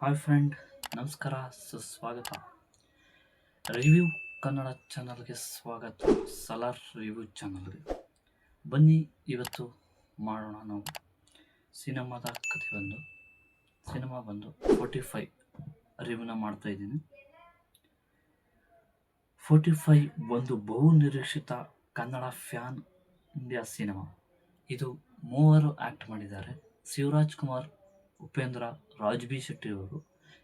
Hi friend, ನಮಸ್ಕಾರ, ಸುಸ್ವಾಗತ. Review Kannada ಚಾನಲ್ಗೆ ಸ್ವಾಗತ. ಸಲಾರ್ ರಿವ್ಯೂ ಚಾನಲ್ಗೆ. ಬನ್ನಿ, ಇವತ್ತು ಮಾಡೋಣ ನಾವು ಸಿನಿಮಾದ ಕಥೆ ಬಂದು, ಸಿನಿಮಾ ಬಂದು ಫೋರ್ಟಿ ಫೈವ್ ರಿವ್ಯೂನ ಮಾಡ್ತಾ ಇದ್ದೀನಿ. ಫೋರ್ಟಿ ಫೈವ್ ಒಂದು ಬಹು ನಿರೀಕ್ಷಿತ ಕನ್ನಡ ಫ್ಯಾನ್ ಇಂಡಿಯಾ ಸಿನಿಮಾ. ಇದು ಮೂವರು ಆ್ಯಕ್ಟ್ ಮಾಡಿದ್ದಾರೆ. ಶಿವರಾಜ್ ಕುಮಾರ್ ಉಪೇಂದ್ರ ರಾಜ್ ಬಿ ಶೆಟ್ಟಿ ಅವರು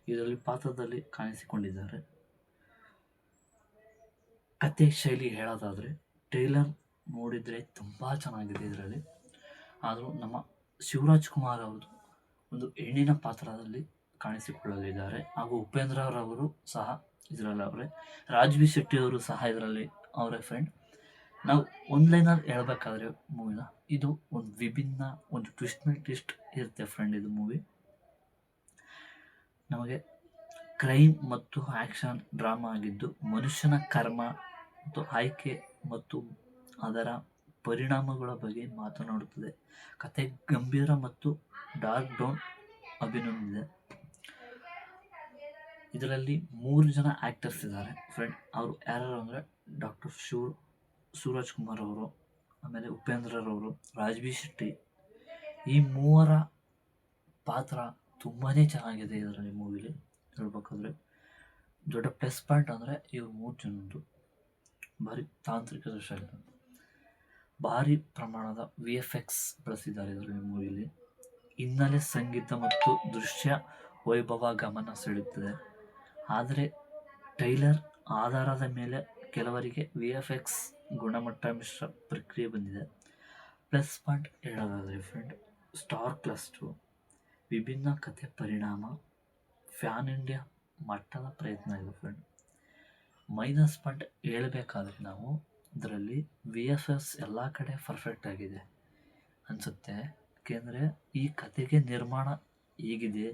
ಇದರಲ್ಲಿ ಪಾತ್ರದಲ್ಲಿ ಕಾಣಿಸಿಕೊಂಡಿದ್ದಾರೆ. ಕತೆ ಶೈಲಿ ಹೇಳೋದಾದರೆ ಟ್ರೇಲರ್ ನೋಡಿದರೆ ತುಂಬ ಚೆನ್ನಾಗಿದೆ ಇದರಲ್ಲಿ. ಆದರೂ ನಮ್ಮ ಶಿವರಾಜ್ ಕುಮಾರ್ ಅವರು ಒಂದು ಹೆಣ್ಣಿನ ಪಾತ್ರದಲ್ಲಿ ಕಾಣಿಸಿಕೊಳ್ಳಲಿದ್ದಾರೆ. ಹಾಗೂ ಉಪೇಂದ್ರ ಅವರವರು ಸಹ ಇದರಲ್ಲಿ ಅವರೇ. ರಾಜ್ ಬಿ ಶೆಟ್ಟಿ ಅವರು ಸಹ ಇದರಲ್ಲಿ ಅವರೇ ಫ್ರೆಂಡ್ ನಾವು ಒಂದು ಹೇಳಬೇಕಾದ್ರೆ ಮೂವಿನ ಇದು ಒಂದು ವಿಭಿನ್ನ, ಒಂದು ಟ್ವಿಸ್ಟ್ ಟ್ವಿಸ್ಟ್ ಇರುತ್ತೆ ಫ್ರೆಂಡ್ ಇದು ಮೂವಿ ನಮಗೆ ಕ್ರೈಮ್ ಮತ್ತು ಆ್ಯಕ್ಷನ್ ಡ್ರಾಮಾ ಆಗಿದ್ದು ಮನುಷ್ಯನ ಕರ್ಮ ಮತ್ತು ಆಯ್ಕೆ ಮತ್ತು ಅದರ ಪರಿಣಾಮಗಳ ಬಗ್ಗೆ ಮಾತನಾಡುತ್ತದೆ. ಕತೆ ಗಂಭೀರ ಮತ್ತು ಡಾರ್ಕ್ ಡೌನ್ ಅಭಿನಂದಿದೆ ಇದರಲ್ಲಿ ಮೂರು ಜನ ಆ್ಯಕ್ಟರ್ಸ್ ಇದ್ದಾರೆ. ಫ್ರೆಂಡ್ ಅವರು ಯಾರು ಅಂದರೆ ಡಾಕ್ಟರ್ ಶಿವ್ ಸೂರಜ್ ಕುಮಾರ್ ಅವರು ಆಮೇಲೆ ಉಪೇಂದ್ರರವರು ರಾಜ್ಬಿ ಶೆಟ್ಟಿ, ಈ ಮೂವರ ಪಾತ್ರ ತುಂಬಾ ಚೆನ್ನಾಗಿದೆ ಇದರಲ್ಲಿ ಮೂವಿಲಿ ಹೇಳ್ಬೇಕಾದ್ರೆ. ದೊಡ್ಡ ಪ್ಲಸ್ ಪಾಯಿಂಟ್ ಅಂದರೆ ಇವ್ರು ಮೂರು ಜನದ್ದು. ಭಾರಿ ತಾಂತ್ರಿಕ ದೃಶ್ಯ ಭಾರಿ ಪ್ರಮಾಣದ ವಿ ಎಫ್ ಎಕ್ಸ್ ಬಳಸಿದ್ದಾರೆ ಇದರಲ್ಲಿ ಮೂವಿಲಿ. ಹಿನ್ನೆಲೆ ಸಂಗೀತ ಮತ್ತು ದೃಶ್ಯ ವೈಭವ ಗಮನ ಸೆಳೆಯುತ್ತದೆ. ಆದರೆ ಟೈಲರ್ ಆಧಾರದ ಮೇಲೆ ಕೆಲವರಿಗೆ ವಿ ಎಫ್ ಎಕ್ಸ್ ಗುಣಮಟ್ಟ ಮಿಶ್ರ ಪ್ರಕ್ರಿಯೆ ಬಂದಿದೆ. ಪ್ಲಸ್ ಪಾಯಿಂಟ್ ಹೇಳೋದಾದರೆ ಫ್ರೆಂಡ್ ಸ್ಟಾರ್ ಕ್ಲಸ್ಟು ವಿಭಿನ್ನ ಕಥೆ ಪರಿಣಾಮ ಫ್ಯಾನ್ ಇಂಡಿಯಾ ಮಟ್ಟದ ಪ್ರಯತ್ನ ಇದೆ ಫ್ರೆಂಡ್ ಮೈನಸ್ ಪಾಯಿಂಟ್ ಹೇಳಬೇಕಾದ್ರೆ ನಾವು ಇದರಲ್ಲಿ ವಿ ಎಫ್ ಎಸ್ ಎಲ್ಲ ಕಡೆ ಪರ್ಫೆಕ್ಟ್ ಆಗಿದೆ ಅನಿಸುತ್ತೆ. ಏಕೆಂದರೆ ಈ ಕಥೆಗೆ ನಿರ್ಮಾಣ ಹೇಗಿದೆ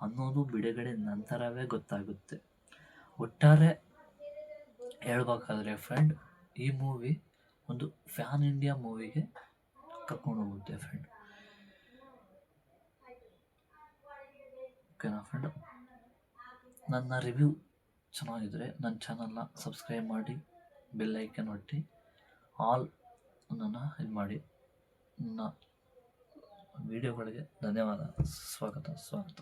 ಅನ್ನೋದು ಬಿಡುಗಡೆ ನಂತರವೇ ಗೊತ್ತಾಗುತ್ತೆ. ಒಟ್ಟಾರೆ ಹೇಳ್ಬೇಕಾದ್ರೆ ಫ್ರೆಂಡ್ ಈ ಮೂವಿ ಒಂದು ಫ್ಯಾನ್ ಇಂಡಿಯಾ ಮೂವಿಗೆ ಕರ್ಕೊಂಡು ಹೋಗುತ್ತೆ ಫ್ರೆಂಡ್ ಓಕೆನಾ ಫ್ರೆಂಡ್ ನನ್ನ ರಿವ್ಯೂ ಚೆನ್ನಾಗಿದ್ದರೆ ನನ್ನ ಚಾನಲ್ನ ಸಬ್ಸ್ಕ್ರೈಬ್ ಮಾಡಿ ಬೆಲ್ ಐಕನ್ ಒತ್ತಿ ಆಲ್ ನನ್ನ ಇದು ಮಾಡಿ. ನನ್ನ ವಿಡಿಯೋಗಳಿಗೆ ಧನ್ಯವಾದ. ಸ್ವಾಗತ ಸ್ವಾಗತ.